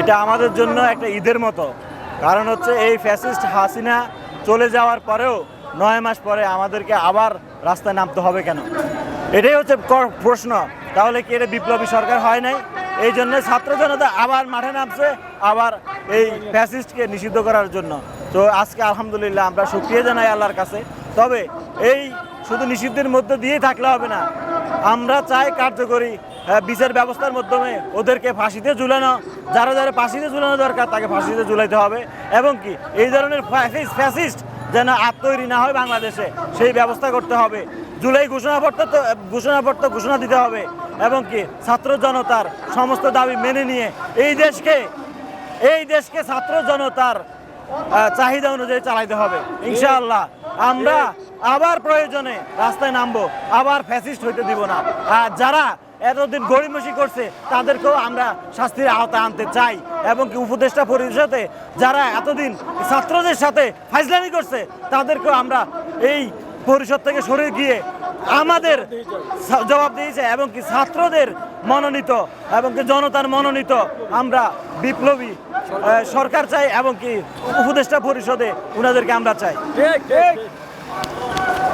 এটা আমাদের জন্য একটা ঈদের মতো। কারণ হচ্ছে এই ফ্যাসিস্ট হাসিনা চলে যাওয়ার পরেও নয় মাস পরে আমাদেরকে আবার রাস্তায় নামতে হবে কেন? এটাই হচ্ছে প্রশ্ন। তাহলে কি এটা বিপ্লবী সরকার হয় নাই? এই জন্য ছাত্র জনতা আবার মাঠে নামছে, আবার এই ফ্যাসিস্টকে নিষিদ্ধ করার জন্য। তো আজকে আলহামদুলিল্লাহ আমরা সুক্রিয়া জানাই আল্লাহর কাছে। তবে এই শুধু নিষিদ্ধের মধ্যে দিয়েই থাকলে হবে না। আমরা চাই কার্যকরী বিচার ব্যবস্থার মাধ্যমে ওদেরকে ফাঁসিতে ঝুলানো, যারা যারা ফাঁসিতে ঝুলানো দরকার, তাকে ফাঁসিতে ঝুলাইতে হবে। এবং কি, এই ধরনের ফ্যাসিস্ট যেন আর তৈরি না হয় বাংলাদেশে, সেই ব্যবস্থা করতে হবে। জুলাই ঘোষণাপত্র তো, ঘোষণাপত্র ঘোষণা দিতে হবে। এবং কি, ছাত্র জনতার সমস্ত দাবি মেনে নিয়ে এই দেশকে এই দেশকে ছাত্র জনতার চাহিদা অনুযায়ী চালাইতে হবে। ইনশাআল্লাহ, আমরা আবার প্রয়োজনে রাস্তায় নামবো, আবার ফ্যাসিস্ট হইতে দিব না। আর যারা এতদিন গড়িমসি করছে, তাদেরকেও আমরা শাস্তির আওতায় আনতে চাই। এবং কি উপদেষ্টা পরিষদে যারা এতদিন ছাত্রদের সাথে ফাইজলামি করছে, তাদেরকেও আমরা এই পরিষদ থেকে সরে গিয়ে আমাদের জবাব দিয়েছে এবং কি ছাত্রদের মনোনীত এবং কি জনতার মনোনীত আমরা বিপ্লবী সরকার চাই এবং কি উপদেষ্টা পরিষদে ওনাদেরকে আমরা চাই।